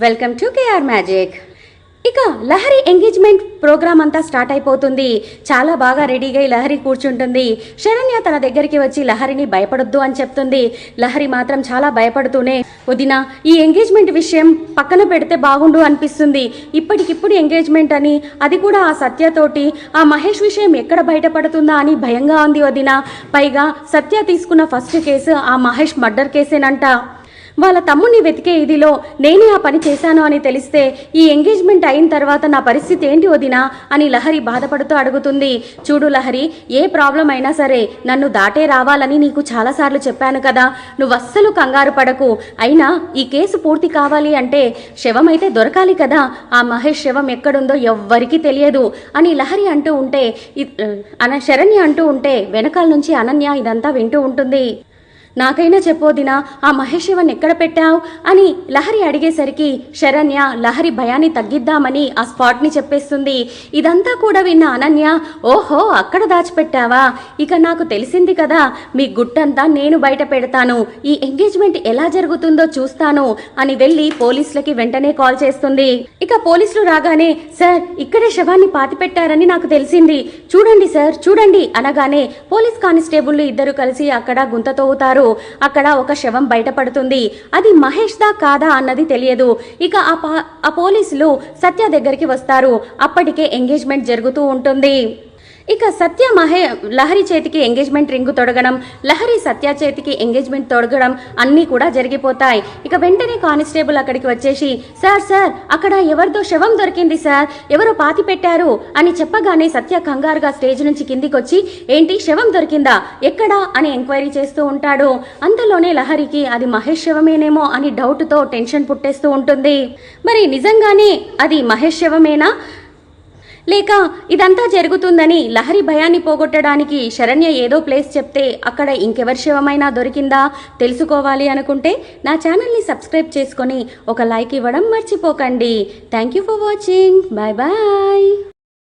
Welcome to KR magic. ఇక Lahari engagement programme అంతా start అయిపోతుంది. చాలా బాగా రెడీగా లహరి కూర్చుంటుంది. శరణ్య తన దగ్గరికి వచ్చి లహరిని భయపడొద్దు అని చెప్తుంది. లహరి మాత్రం చాలా భయపడుతూనే వదిన ఈ ఎంగేజ్మెంట్ విషయం పక్కన పెడితే బాగుండు అనిపిస్తుంది. ఇప్పటికిప్పుడు ఎంగేజ్మెంట్ అని అది కూడా ఆ సత్యతోటి ఆ మహేష్ విషయం ఎక్కడ బయటపడుతుందా అని భయంగా ఉంది వదిన. పైగా సత్య తీసుకున్న ఫస్ట్ కేసు ఆ మహేష్ మర్డర్ కేసేనంట. వాళ్ళ తమ్ముడిని వెతికే ఇదిలో నేనే ఆ పని చేశాను అని తెలిస్తే ఈ ఎంగేజ్మెంట్ అయిన తర్వాత నా పరిస్థితి ఏంటి వదినా అని లహరి బాధపడుతూ అడుగుతుంది. చూడు లహరి ఏ ప్రాబ్లం అయినా సరే నన్ను దాటే రావాలని నీకు చాలాసార్లు చెప్పాను కదా. నువ్వు అస్సలు కంగారు పడకు. అయినా ఈ కేసు పూర్తి కావాలి అంటే శవం అయితే దొరకాలి కదా. ఆ మహేష్ శవం ఎక్కడుందో ఎవ్వరికీ తెలియదు అని లహరి అంటూ ఉంటే అన శరణ్య అంటూ ఉంటే వెనకాల నుంచి అనన్య ఇదంతా వింటూ ఉంటుంది. నాకైనా చెప్పోదినా ఆ మహేష్ ఎక్కడ పెట్టావు? అని లహరి అడిగేసరికి శరణ్య లహరి భయాన్ని తగ్గిద్దామని ఆ స్పాట్ని చెప్పేస్తుంది. ఇదంతా కూడా విన్న అనన్య ఓహో అక్కడ దాచిపెట్టావా? ఇక నాకు తెలిసింది కదా మీ గుట్టంతా నేను బయట పెడతాను. ఈ ఎంగేజ్మెంట్ ఎలా జరుగుతుందో చూస్తాను అని వెళ్ళి పోలీసులకి వెంటనే కాల్ చేస్తుంది. ఇక పోలీసులు రాగానే సార్ ఇక్కడే శవాన్ని పాతిపెట్టారని నాకు తెలిసింది. చూడండి సార్ చూడండి అనగానే పోలీస్ కానిస్టేబుల్ ఇద్దరు కలిసి అక్కడ గుంత తవ్వుతారు అక్కడ ఒక శవం బయటపడుతుంది. అది మహేష్ దా కాదా అన్నది తెలియదు. ఇక ఆ ఆ పోలీసులు సత్య దగ్గరికి వస్తారు. అప్పటికే ఎంగేజ్మెంట్ జరుగుతూ ఉంటుంది. ఇక సత్య మహే లహరి చేతికి ఎంగేజ్మెంట్ రింగు తొడగడం లహరి సత్య చేతికి ఎంగేజ్మెంట్ తొడగడం అన్నీ కూడా జరిగిపోతాయి. ఇక వెంటనే కానిస్టేబుల్ అక్కడికి వచ్చేసి సార్ సార్ అక్కడ ఎవరిదో శవం దొరికింది సార్. ఎవరో పాతి పెట్టారు అని చెప్పగానే సత్య కంగారుగా స్టేజ్ నుంచి కిందికి వచ్చి ఏంటి శవం దొరికిందా? ఎక్కడా? అని ఎంక్వైరీ చేస్తూ ఉంటాడు. అంతలోనే లహరికి అది మహేష్ శవమేనేమో అని డౌట్తో టెన్షన్ పుట్టేస్తూ ఉంటుంది. మరి నిజంగానే అది మహేష్ శవమేనా? లేక ఇదంతా జరుగుతుందని లహరి భయాన్ని పోగొట్టడానికి శరణ్య ఏదో ప్లేస్ చెప్తే అక్కడ ఇంకెవరి శివమైనా దొరికిందా? తెలుసుకోవాలి అనుకుంటే నా ఛానల్ని సబ్స్క్రైబ్ చేసుకొని ఒక లైక్ ఇవ్వడం మర్చిపోకండి. Thank you for watching. Bye bye.